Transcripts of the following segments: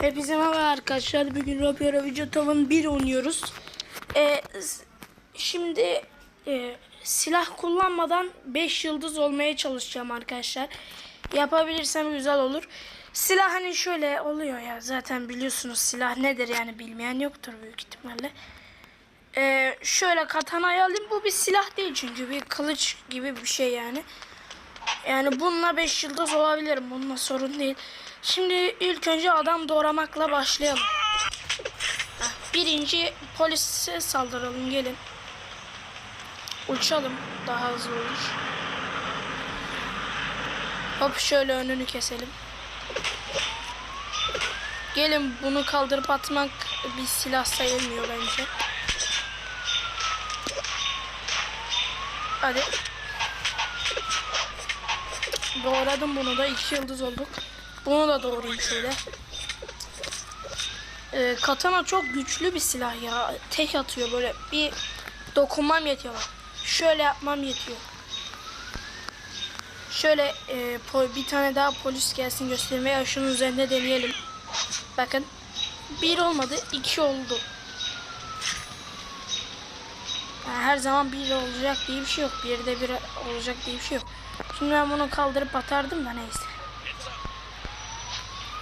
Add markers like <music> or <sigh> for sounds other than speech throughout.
Hepinize merhaba arkadaşlar. Bugün Ropiero Vücutav'ın 1 oynuyoruz. Ee, şimdi e, silah kullanmadan 5 yıldız olmaya çalışacağım arkadaşlar. Yapabilirsem güzel olur. Silah hani şöyle oluyor ya zaten biliyorsunuz silah nedir yani bilmeyen yoktur büyük ihtimalle. Ee, şöyle katanayı alayım. Bu bir silah değil çünkü bir kılıç gibi bir şey yani. Yani bununla 5 yıldız olabilirim. Bununla sorun değil. Şimdi ilk önce adam doğramakla başlayalım. Birinci polise saldıralım gelin. Uçalım daha hızlı olur. Hop şöyle önünü keselim. Gelin bunu kaldırıp atmak bir silah sayılmıyor bence. Hadi. Doğradım bunu da. iki yıldız olduk. Bunu da doğrayayım şöyle. Ee, katana çok güçlü bir silah ya. Tek atıyor böyle. Bir dokunmam yetiyor. Şöyle yapmam yetiyor. Şöyle e, bir tane daha polis gelsin göstereyim veya şunun üzerinde deneyelim. Bakın. Bir olmadı. iki oldu. Yani her zaman bir olacak diye bir şey yok. Bir de bir olacak diye bir şey yok. Şimdi ben bunu kaldırıp atardım da neyse.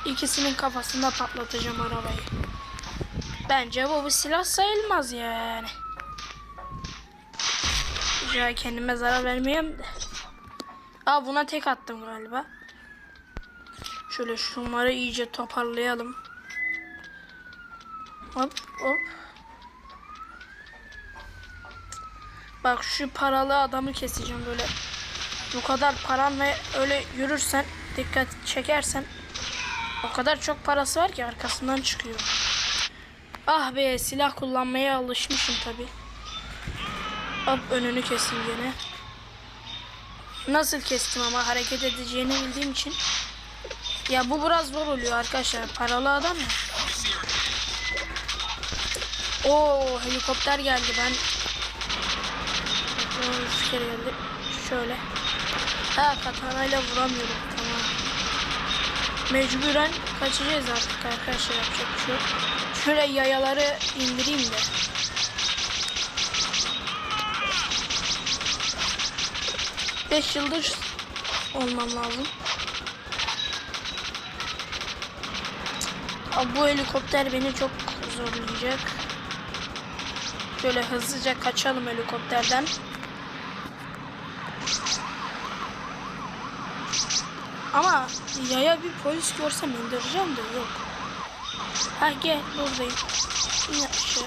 İkisinin kafasında patlatacağım arabayı. Bence bu bir silah sayılmaz yani. Rica kendime zarar vermeyeyim de. Aa buna tek attım galiba. Şöyle şunları iyice toparlayalım. Hop hop. Bak şu paralı adamı keseceğim böyle. Bu kadar paranla öyle yürürsen, dikkat çekersen o kadar çok parası var ki arkasından çıkıyor. Ah be silah kullanmaya alışmışım tabi. Hop önünü kesin gene. Nasıl kestim ama hareket edeceğini bildiğim için. Ya bu biraz zor oluyor arkadaşlar. Paralı adam ya. Oo helikopter geldi ben. Şöyle. Ha katanayla vuramıyorum. Mecburen kaçacağız artık arkadaşlar yapacak bir şey yok. Şöyle yayaları indireyim de. Beş yıldız olmam lazım. Abi bu helikopter beni çok zorlayacak. Şöyle hızlıca kaçalım helikopterden. Ama yaya bir polis görsem indireceğim de yok. Ha gel buradayım. İn aşağı.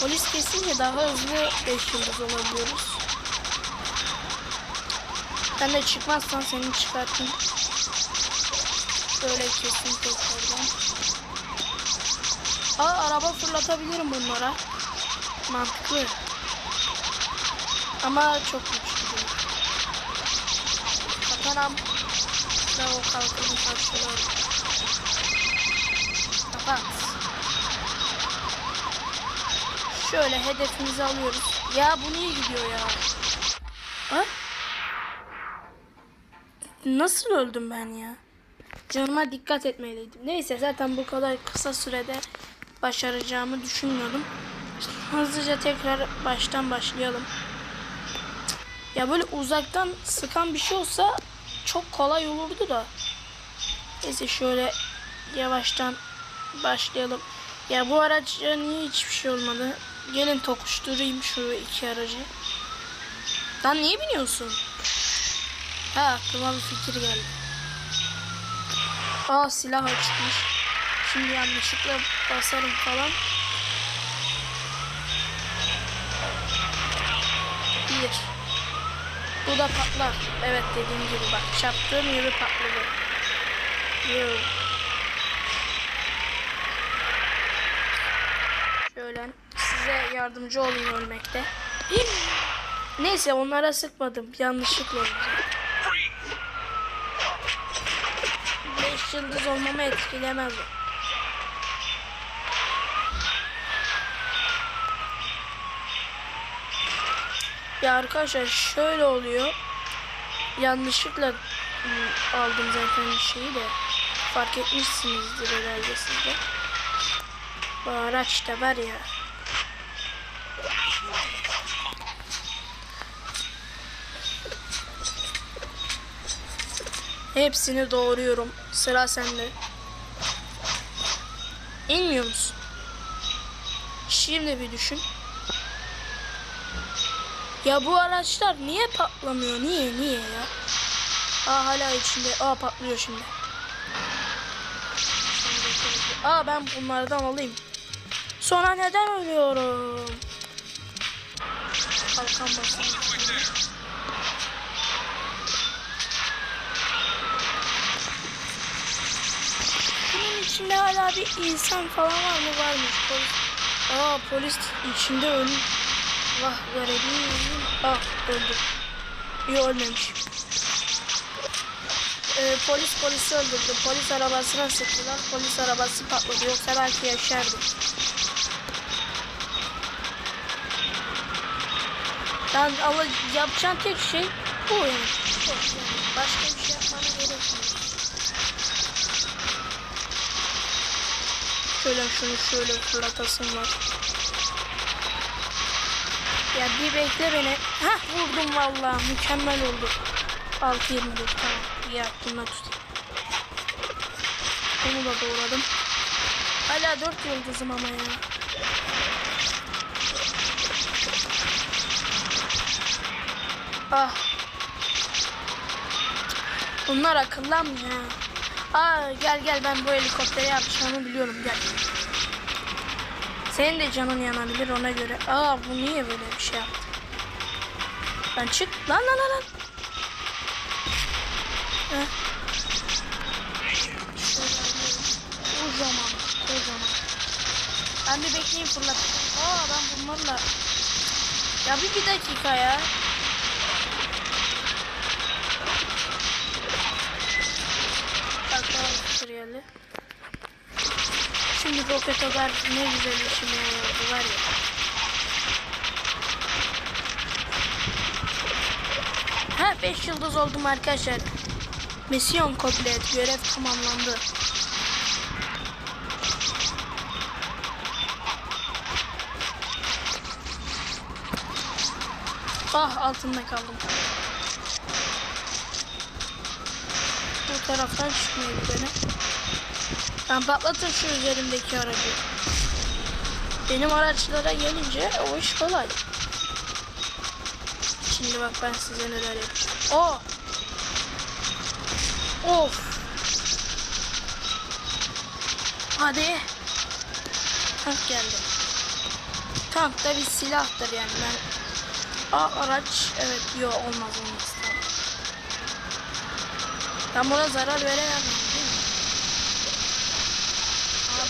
Polis kesince daha hızlı 5 yıldız olabiliyoruz. Ben de çıkmazsan seni çıkartayım. Şöyle kesin tekrardan. Aa araba fırlatabilirim bunlara. Mantıklı. Ama çok güçlü değil. Katanam da o kalkanı karşılar. Kapat. Şöyle hedefimizi alıyoruz. Ya bu niye gidiyor ya? Ha? Nasıl öldüm ben ya? Canıma dikkat etmeliydim. Neyse zaten bu kadar kısa sürede başaracağımı düşünmüyordum. Hızlıca tekrar baştan başlayalım. Ya böyle uzaktan sıkan bir şey olsa çok kolay olurdu da. Neyse şöyle yavaştan başlayalım. Ya bu araca niye hiçbir şey olmadı? Gelin tokuşturayım şu iki aracı. Lan niye biniyorsun? Ha aklıma bir fikir geldi. Aa silah açmış. Şimdi yanlışlıkla basarım falan. Bir. Bu da patlar. Evet dediğim gibi bak çarptığım gibi patladı. Şöyle size yardımcı olayım ölmekte. <gasps> Neyse onlara sıkmadım. Yanlışlıkla oldu. 5 yıldız olmamı etkilemez o. Ya arkadaşlar şöyle oluyor. Yanlışlıkla ım, aldım zaten şeyi de. fark etmişsinizdir herhalde siz de. Bu araç da var ya. Hepsini doğruyorum. Sıra sende. İnmiyor musun? Şimdi bir düşün. Ya bu araçlar niye patlamıyor? Niye? Niye ya? Aa hala içinde. Aa patlıyor şimdi. Aa ben bunlardan alayım. Sonra neden ölüyorum? Kalkan basın. Bunun içinde hala bir insan falan var mı? Varmış. Polis. Aa polis içinde ölmüş. Vah garibim. Ah öldü. Yok ölmemiş. Ee, polis polisi öldürdü. Polis arabasına sıktılar. Polis arabası patladı. Yoksa belki yaşardı. Yani ama yapacağın tek şey bu yani. Başka bir şey yapmana gerek yok. Şöyle şunu şöyle fırlatasım var. Ya bir bekle beni. Hah vurdum vallahi mükemmel oldu. 6 24 tamam. İyi aklımda tutayım. Bunu da doğradım. Hala 4 yıldızım ama ya. Ah. Bunlar akıllanmıyor ya. Aa gel gel ben bu helikoptere yapacağımı biliyorum gel. Senin de canın yanabilir ona göre. Aa bu niye böyle bir şey yaptı? Lan çık lan lan lan lan. Heh. Şöyle alıyorum. Kocaman kocaman. Ben bir bekleyeyim fırlat. Aa ben bunlarla. Ya bir, bir dakika ya. Bak daha geldi. Şimdi roket atar ne güzel işime yaradı var ya. Ha 5 yıldız oldum arkadaşlar. Misyon komplet. Görev tamamlandı. Ah altında kaldım. Bu taraftan çıkmıyor beni. Ben patlatır şu üzerimdeki aracı. Benim araçlara gelince o iş kolay. Şimdi bak ben size neler yapacağım. Oh! Of! Hadi. Tank geldi. Tank da bir silahtır yani ben. Aa araç evet yok olmaz olmaz tamam. Ben buna zarar veremem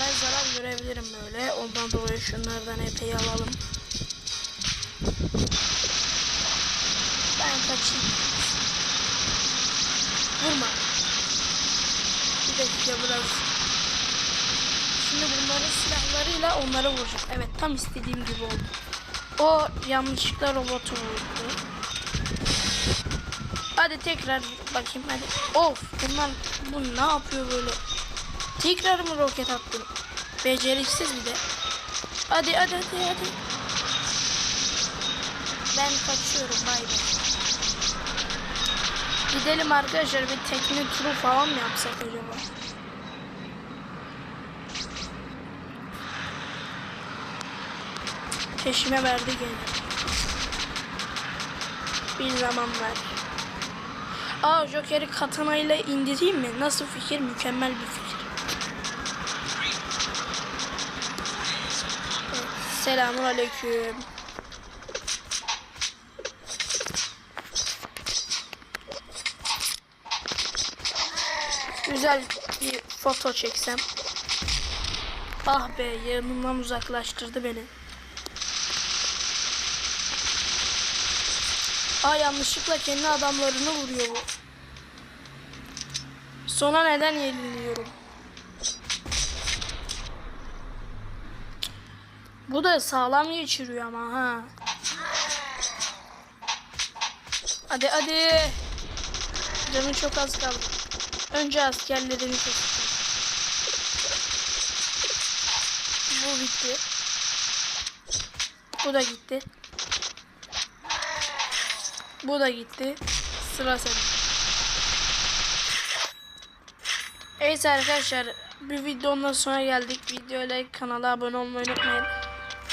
ben zarar görebilirim böyle. Ondan dolayı şunlardan epey alalım. Ben kaçayım. Vurma. Bir dakika biraz. Şimdi bunların silahlarıyla onları vuracağım. Evet tam istediğim gibi oldu. O yanlışlıkla robotu vurdu. Hadi tekrar bakayım hadi. Of bunlar bu ne yapıyor böyle? Tekrar mı roket attın? Beceriksiz bir de. Hadi hadi hadi hadi. Ben kaçıyorum bay bay. Gidelim arkadaşlar bir tekne turu falan mı yapsak acaba? Peşime verdi gene. Bir zamanlar. Aa Joker'i katana ile indireyim mi? Nasıl fikir? Mükemmel bir fikir. Selamun aleyküm. Güzel bir foto çeksem. Ah be yanımdan uzaklaştırdı beni. Aa yanlışlıkla kendi adamlarını vuruyor bu. Sonra neden yeniliyorum? Bu da sağlam geçiriyor ama ha. Hadi hadi. Canım çok az kaldı. Önce askerlerini kesin. Bu bitti. Bu da gitti. Bu da gitti. Sıra sende. Evet arkadaşlar bir videonun sonuna geldik. Videoya like kanala abone olmayı unutmayın.